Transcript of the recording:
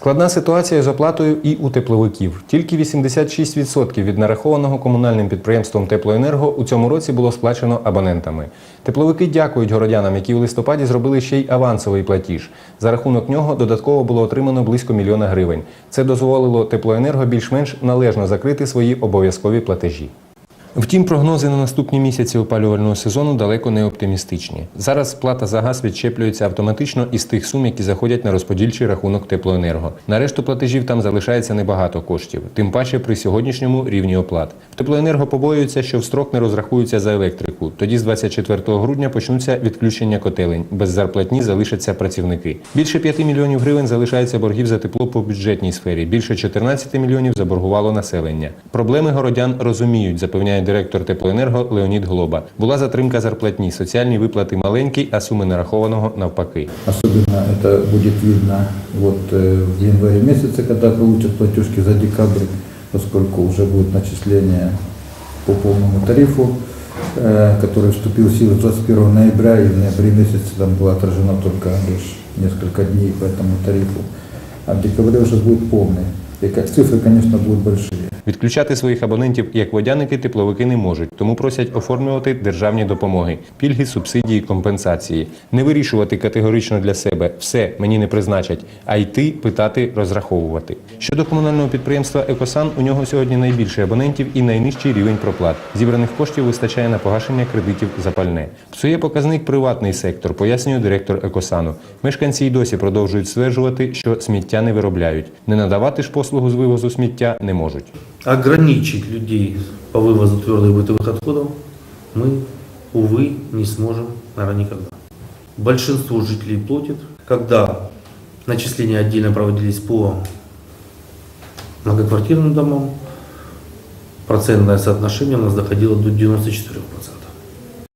Складна ситуація з оплатою і у тепловиків. Тільки 86% від нарахованого комунальним підприємством Теплоенерго у цьому році було сплачено абонентами. Тепловики дякують городянам, які у листопаді зробили ще й авансовий платіж. За рахунок нього додатково було отримано близько мільйона гривень. Це дозволило Теплоенерго більш-менш належно закрити свої обов'язкові платежі. Втім, прогнози на наступні місяці опалювального сезону далеко не оптимістичні. Зараз сплата за газ відчеплюється автоматично із тих сум, які заходять на розподільчий рахунок теплоенерго. На решту платежів там залишається небагато коштів, тим паче при сьогоднішньому рівні оплат. В теплоенерго побоюються, що в строк не розрахуються за електрику. Тоді з 24 грудня почнуться відключення котелень. Без зарплатні залишаться працівники. Більше 5 мільйонів гривень залишається боргів за тепло по бюджетній сфері. Більше 14 мільйонів заборгувало населення. Проблеми городян розуміють, запевняє директор теплоенерго Леонід Глоба. Була затримка зарплатні, соціальні виплати маленькі, а суми нарахованого навпаки. Особенно это будет видно вот э, в январе месяце, когда получат платежки за декабрь, поскольку уже будет начисление по полному тарифу, э, который вступил в силу 21 ноября, и в ноябре месяце там было отражено только лишь несколько дней по этому тарифу. А в декабре уже будет полный. И как цифры, конечно, будут большие. Відключати своїх абонентів як водяники тепловики не можуть, тому просять оформлювати державні допомоги, пільги, субсидії, компенсації. Не вирішувати категорично для себе все мені не призначать, а йти питати, розраховувати. Щодо комунального підприємства Екосан, у нього сьогодні найбільше абонентів і найнижчий рівень проплат. Зібраних коштів вистачає на погашення кредитів за пальне. Псує показник приватний сектор, пояснює директор Екосану. Мешканці й досі продовжують стверджувати, що сміття не виробляють. Не надавати ж послугу з вивозу сміття не можуть. Ограничить людей по вывозу твердых бытовых отходов мы, увы, не сможем, наверное, никогда. Большинство жителей платит, когда начисления отдельно проводились по многоквартирным домам, процентное соотношение у нас доходило до 94%.